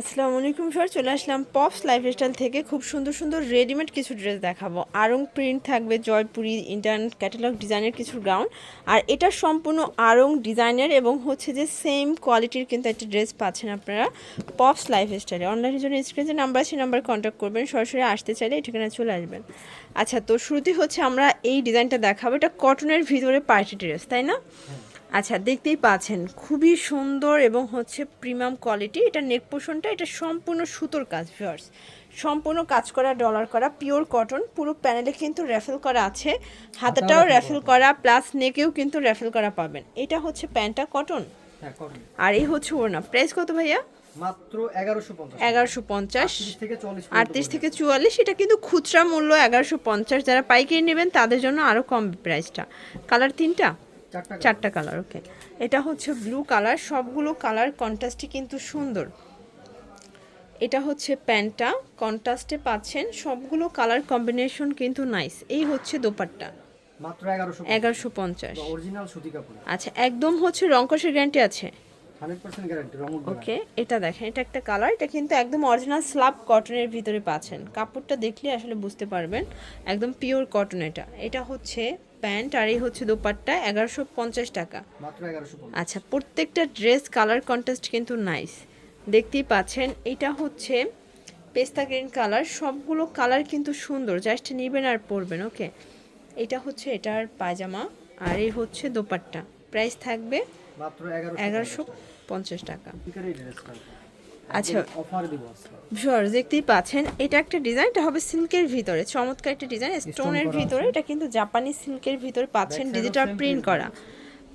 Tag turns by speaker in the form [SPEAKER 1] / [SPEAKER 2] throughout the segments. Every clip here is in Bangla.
[SPEAKER 1] আসসালামু আলাইকুম স্যার চলে আসলাম পপস লাইফস্টাইল থেকে। খুব সুন্দর সুন্দর রেডিমেড কিছু ড্রেস দেখাবো। আরং প্রিন্ট থাকবে জয়পুরি ইন্টারনেট ক্যাটালগ ডিজাইনের কিছু গাউন আর এটা সম্পূর্ণ আরং ডিজাইনের এবং হচ্ছে যে সেম কোয়ালিটির কিন্তু একটা ড্রেস পাচ্ছেন আপনারা পপস লাইফস্টাইলে অনলাইনের জন্য স্ক্রিনে নাম্বার আছে নাম্বার কন্ট্যাক্ট করবেন। সরাসরি আসতে চাইলে এই ঠিকানায় চলে আসবেন। আচ্ছা তো শুরুতেই হচ্ছে আমরা এই ডিজাইনটা দেখাবো। এটা কটনের ভিতরে পার্টি ড্রেস তাই না? আচ্ছা দেখতেই পাচ্ছেন খুবই সুন্দর এবং হচ্ছে প্রিমিয়াম কোয়ালিটি এটা নেক পোষণটা এটা সম্পূর্ণ সুতোর কাজ ভিউয়ার্স সম্পূর্ণ কাজ করা ডলার করা পিওর কটন পুরো প্যানেলে কিন্তু র্যাফেল করা আছে। হাতাটাও র্যাফেল করা প্লাস নেকেও কিন্তু র্যাফেল করা পাবেন। এটা হচ্ছে প্যান্টটা কটন
[SPEAKER 2] হ্যাঁ
[SPEAKER 1] আর এই হচ্ছে ওড়না। প্রাইস কত ভাইয়া?
[SPEAKER 2] মাত্র এগারোশো পঞ্চাশ
[SPEAKER 1] আটত্রিশ থেকে চুয়াল্লিশ এটা কিন্তু খুচরা মূল্য এগারোশো পঞ্চাশ। যারা পাইকারি নেবেন তাদের জন্য আরও কম প্রাইসটা কালার তিনটা?
[SPEAKER 2] চারটা
[SPEAKER 1] কালার ওকে এটা হচ্ছে ব্লু কালার সবগুলো কালার কন্ট্রাস্টই কিন্তু সুন্দর। এটা হচ্ছে প্যান্টটা কন্ট্রাস্টে পাচ্ছেন সবগুলো কালার কম্বিনেশন কিন্তু নাইস এই হচ্ছে দোপাট্টা।
[SPEAKER 2] মাত্র এগারোশো
[SPEAKER 1] এগারোশো পঞ্চাশ। আচ্ছা একদম হচ্ছে রঙ্কসের গ্যারান্টি আছে? ওকে এটা দেখেন এটা একটা কালার এটা কিন্তু একদম অরিজিনাল স্লাব কটনের ভিতরে পাচ্ছেন। কাপড়টা দেখলে আসলে বুঝতে পারবেন একদম পিওর কটন এটা। এটা হচ্ছে প্যান্ট আর এই হচ্ছে দোপাট্টা এগারোশো পঞ্চাশ টাকা। আচ্ছা প্রত্যেকটা ড্রেস কালার কন্টেস্ট কিন্তু নাইস দেখতেই পাচ্ছেন এটা হচ্ছে পেস্তা গ্রিন কালার সবগুলো কালার কিন্তু সুন্দর জাস্ট নেবেন আর পরবেন ওকে এটা হচ্ছে এটার পায়জামা আর এই হচ্ছে দোপাট্টা। প্রাইস থাকবে
[SPEAKER 2] এগারোশো
[SPEAKER 1] পঞ্চাশ টাকা। আচ্ছা
[SPEAKER 2] অফার দিব আজকে।
[SPEAKER 1] ভিউয়ার দেখতেই পাচ্ছেন এটা একটা ডিজাইন এটা হবে সিল্কের ভিতরে চমৎকার একটা ডিজাইন স্টোনের ভিতরে এটা কিন্তু জাপানি সিল্কের ভিতরে পাচ্ছেন ডিজিটাল প্রিন্ট করা।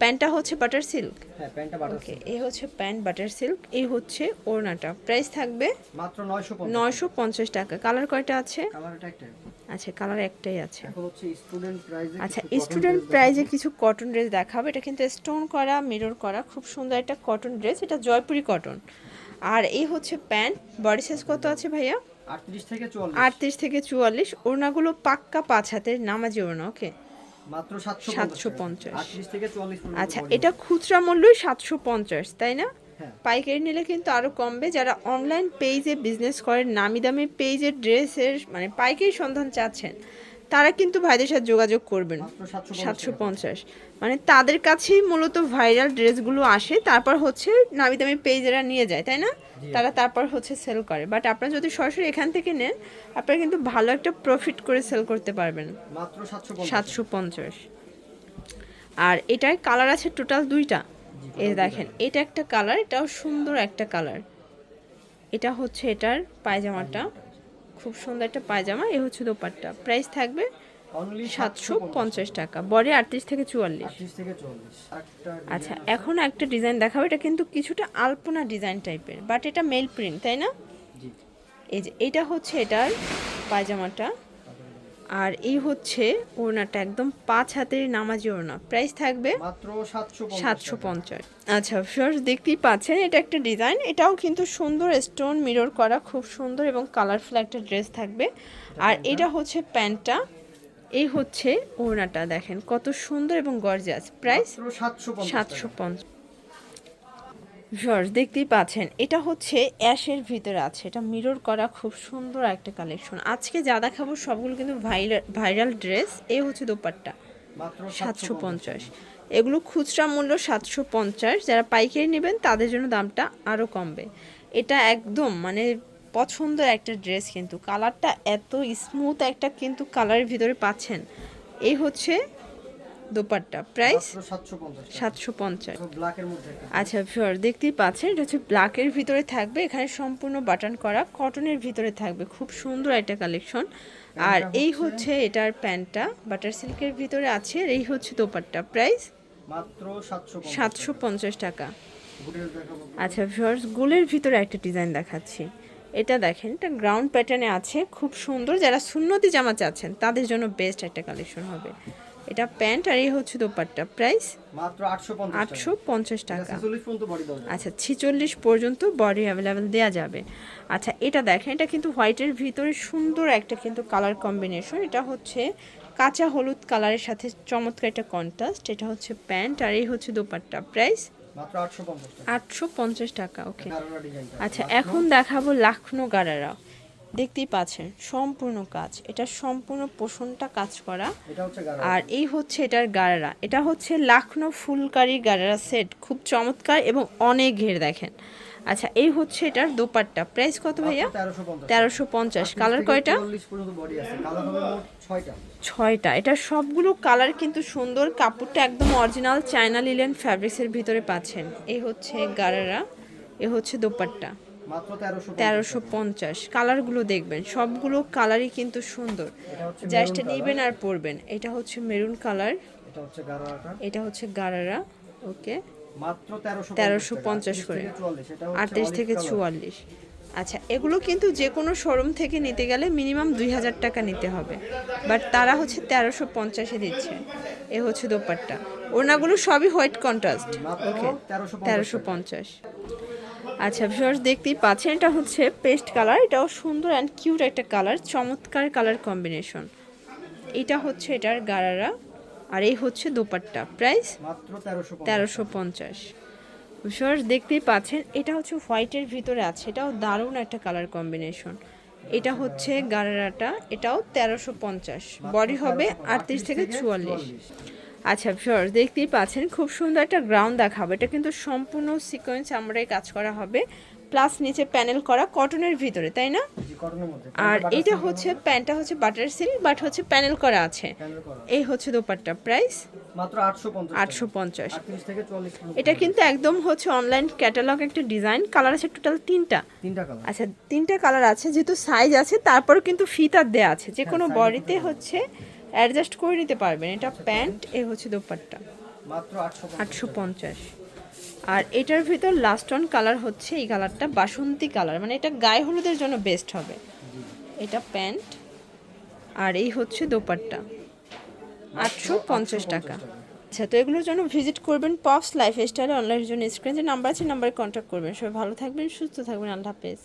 [SPEAKER 1] প্যান্টটা হচ্ছে বাটার সিল্ক
[SPEAKER 2] হ্যাঁ প্যান্টটা বাটার
[SPEAKER 1] ওকে এই হচ্ছে প্যান্ট বাটার সিল্ক এই হচ্ছে ওড়নাটা। প্রাইস থাকবে
[SPEAKER 2] মাত্র নয়শো পঞ্চাশ।
[SPEAKER 1] টাকা। কালার কয়টা আছে? আচ্ছা কালার একটাই আছে।
[SPEAKER 2] এখন হচ্ছে স্টুডেন্ট প্রাইজে
[SPEAKER 1] আচ্ছা স্টুডেন্ট প্রাইজে কিছু কটন ড্রেস দেখাবো। এটা কিন্তু স্টোন করা মিরর করা খুব সুন্দর একটা কটন ড্রেস এটা জয়পুরি কটন আর এই হচ্ছে প্যান্ট বডি সাইজ কত আছে ভাইয়া?
[SPEAKER 2] আটত্রিশ থেকে চুয়াল্লিশ।
[SPEAKER 1] ওড়নাগুলো পাক্কা পাঁচ হাতের নামাজি ওড়না ওকে
[SPEAKER 2] মাত্র সাতশো
[SPEAKER 1] 750
[SPEAKER 2] আটত্রিশ থেকে চুয়াল্লিশ পর্যন্ত
[SPEAKER 1] আচ্ছা এটা খুচরা মূল্যই সাতশো পঞ্চাশ তাই না? পাইকারি নিলে কিন্তু আরও কমবে। যারা অনলাইন পেজে বিজনেস করেন নামি দামি পেজের ড্রেসের মানে পাইকারি সন্ধান চাচ্ছেন তারা কিন্তু ভাইদের সাথে যোগাযোগ করবেন।
[SPEAKER 2] সাতশো
[SPEAKER 1] পঞ্চাশ মানে তাদের কাছেই মূলত ভাইরাল ড্রেসগুলো আসে তারপর হচ্ছে নামি দামি পেজেরা নিয়ে যায় তাই না? তারা তারপর হচ্ছে সেল করে। বাট আপনারা যদি সরাসরি এখান থেকে নেন আপনারা কিন্তু ভালো একটা প্রফিট করে সেল করতে পারবেন।
[SPEAKER 2] সাতশো
[SPEAKER 1] পঞ্চাশ। আর এটার কালার আছে টোটাল দুইটা। এই দেখেন এটা একটা কালার এটাও সুন্দর একটা কালার। এটা হচ্ছে এটার পায়জামাটা। খুব সুন্দর একটা পায়জামা এ হচ্ছে দোপাট্টা। প্রাইস থাকবে সাতশো পঞ্চাশ টাকা বডি আটত্রিশ থেকে চুয়াল্লিশ। আচ্ছা এখন একটা ডিজাইন দেখাবো এটা কিন্তু কিছুটা আলপনা ডিজাইন টাইপের বাট এটা মেল প্রিন্ট তাই না? এই যে এটা হচ্ছে এটার পায়জামাটা। আর এই হচ্ছে ওড়নাটা একদম পাঁচ হাতের নামাজি ওড়না। প্রাইস থাকবে
[SPEAKER 2] মাত্র সাতশো
[SPEAKER 1] সাতশো পঞ্চাশ। আচ্ছা ফিওর্স দেখতেই পাচ্ছেন এটা একটা ডিজাইন এটাও কিন্তু সুন্দর স্টোন মিরর করা খুব সুন্দর এবং কালারফুল একটা ড্রেস থাকবে। আর এটা হচ্ছে প্যান্টটা এই হচ্ছে ওড়নাটা দেখেন কত সুন্দর এবং গর্জিয়াস প্রাইস
[SPEAKER 2] সাতশো
[SPEAKER 1] সাতশো পঞ্চাশ। ভিউয়ার্স দেখতেই পাচ্ছেন এটা হচ্ছে অ্যাশের ভিতরে আছে। এটা মিরর করা খুব সুন্দর একটা কালেকশন আজকে যা দেখাবো সবগুলো কিন্তু ভাইরাল ভাইরাল ড্রেস এ হচ্ছে দোপাট্টা সাতশো পঞ্চাশ। এগুলো খুচরা মূল্য সাতশো পঞ্চাশ। যারা পাইকারি নেবেন তাদের জন্য দামটা আরও কমবে। এটা একদম মানে পছন্দের একটা ড্রেস কিন্তু। কালারটা এত স্মুথ একটা কিন্তু কালারের ভিতরে পাচ্ছেন। এই হচ্ছে দোপাট্টা। প্রাইস
[SPEAKER 2] সাতশো পঞ্চাশ
[SPEAKER 1] আচ্ছা ফিওর দেখতেই পাচ্ছেন এটা হচ্ছে ব্ল্যাকের ভিতরে থাকবে এখানে সম্পূর্ণ বাটন করা কটনের ভিতরে থাকবে। খুব সুন্দর একটা কালেকশন আর এই হচ্ছে এটার প্যান্টটা বাটার সিল্কের ভিতরে আছে আর এই হচ্ছে দোপাট্টা। প্রাইস
[SPEAKER 2] মাত্র সাতশো
[SPEAKER 1] পঞ্চাশ টাকা। আচ্ছা ভিউয়ার্স গোলের ভিতরে একটা ডিজাইন দেখাচ্ছি। এটা দেখেন এটা গ্রাউন্ড প্যাটার্নে আছে খুব সুন্দর। যারা সুন্নতি জামা চাচ্ছেন তাদের জন্য বেস্ট একটা কালেকশন হবে। এটা প্যান্ট আর এই হচ্ছে দোপাট্টা। প্রাইস?
[SPEAKER 2] মাত্র আটশো পঞ্চাশ
[SPEAKER 1] আটশো পঞ্চাশ টাকা। আচ্ছা ছিচল্লিশ পর্যন্ত বডি অ্যাভেলেবেল দেওয়া যাবে। আচ্ছা এটা দেখেন এটা কিন্তু হোয়াইটের ভিতরে সুন্দর একটা কিন্তু কালার কম্বিনেশন এটা হচ্ছে কাঁচা হলুদ কালারের সাথে চমৎকার একটা কন্ট্রাস্ট এটা হচ্ছে প্যান্ট আর এই হচ্ছে দোপাট্টা। প্রাইস?
[SPEAKER 2] মাত্র আটশো পঞ্চাশ টাকা।
[SPEAKER 1] ওকে আচ্ছা এখন দেখাবো লাখনো গারারা। দেখতেই পাচ্ছেন সম্পূর্ণ কাজ। এটা সম্পূর্ণ পোষণটা কাজ করা। আর এই হচ্ছে এটার গারারা। এটা হচ্ছে লাখনো ফুলকারি গারারা সেট। খুব চমৎকার এবং অনেক ঘের দেখেন। আচ্ছা এই হচ্ছে এটার দোপাট্টা। প্রাইস কত ভাইয়া?
[SPEAKER 2] তেরোশো পঞ্চাশ।
[SPEAKER 1] কালার কয়টা?
[SPEAKER 2] আছে। কালার মোট ছয়টা।
[SPEAKER 1] এটা সবগুলো কালার কিন্তু সুন্দর। কাপড়টা একদম অরিজিনাল চায়না লিলেন ফ্যাব্রিক্সের ভিতরে পাচ্ছেন। এই হচ্ছে গারারা। এ হচ্ছে দোপাট্টা।
[SPEAKER 2] তেরোশো
[SPEAKER 1] পঞ্চাশ। কালারগুলো দেখবেন সবগুলো কালারই কিন্তু সুন্দর। জাস্ট
[SPEAKER 2] maroon
[SPEAKER 1] আর পরবেন। এটা হচ্ছে মেরুন কালার
[SPEAKER 2] এটা হচ্ছে
[SPEAKER 1] গারারা ওকে?
[SPEAKER 2] তেরোশো
[SPEAKER 1] পঞ্চাশ করে। আটত্রিশ থেকে চুয়াল্লিশ আচ্ছা এগুলো কিন্তু যে কোনো শোরুম থেকে নিতে গেলে মিনিমাম দুই হাজার টাকা নিতে হবে। বাট তারা হচ্ছে তেরোশো পঞ্চাশে দিচ্ছে। এ হচ্ছে দোপাট্টা। ওনাগুলো সবই হোয়াইট কন্ট্রাস্ট ওকে?
[SPEAKER 2] তেরোশো
[SPEAKER 1] পঞ্চাশ। আচ্ছা ভিউয়ার্স দেখতেই পাচ্ছেন এটা হচ্ছে পেস্ট কালার এটাও সুন্দর অ্যান্ড কিউট একটা কালার চমৎকার কালার কম্বিনেশন এটা হচ্ছে এটার গারারা আর এই হচ্ছে দোপাট্টা। প্রাইস
[SPEAKER 2] তেরোশো
[SPEAKER 1] পঞ্চাশ। ভিউয়ার্স দেখতেই পাচ্ছেন এটা হচ্ছে হোয়াইটের ভিতরে আছে এটাও দারুণ একটা কালার কম্বিনেশন এটা হচ্ছে গারারাটা এটাও তেরোশো পঞ্চাশ। বডি হবে আটত্রিশ থেকে চুয়াল্লিশ। আচ্ছা ভিউয়ার্স দেখতেই পাচ্ছেন খুব সুন্দর একটা গ্রাউন্ড দেখাবো। এটা কিন্তু সম্পূর্ণ সিকোয়েন্স আমরাই কাজ করা হবে। প্লাস নিচে প্যানেল করা কটনের ভিতরে তাই না? আর এটা হচ্ছে প্যান্টটা হচ্ছে বাটার সিল্ক বাট হচ্ছে প্যানেল করা আছে। এই হচ্ছে দোপাট্টা প্রাইস
[SPEAKER 2] মাত্র আটশো পঞ্চাশ
[SPEAKER 1] এটা কিন্তু একদম হচ্ছে অনলাইন ক্যাটালগ একটা ডিজাইন কালার আছে টোটাল তিনটা।
[SPEAKER 2] তিনটা
[SPEAKER 1] আচ্ছা তিনটা কালার আছে যেহেতু সাইজ আছে তারপর কিন্তু ফিতার দেয়া আছে। যে কোনো বডিতে হচ্ছে অ্যাডজাস্ট করে নিতে পারবেন। এটা প্যান্ট এ হচ্ছে দোপাট্টা।
[SPEAKER 2] মাত্র আটশো
[SPEAKER 1] আটশো পঞ্চাশ। আর এটার ভিতর লাস্ট অন কালার হচ্ছে এই কালারটা বাসন্তী কালার মানে এটা গায়ে হলুদের জন্য বেস্ট হবে। এটা প্যান্ট আর এই হচ্ছে দোপাট্টা। আটশো পঞ্চাশ টাকা। আচ্ছা তো এগুলোর জন্য ভিজিট করবেন পপস লাইফ স্টাইল অনলাইনের জন্য। স্ক্রিনে যে নাম্বার আছে নাম্বারে কন্ট্যাক্ট করবেন। সবাই ভালো থাকবেন সুস্থ থাকবেন। আল্লাহ হাফেজ।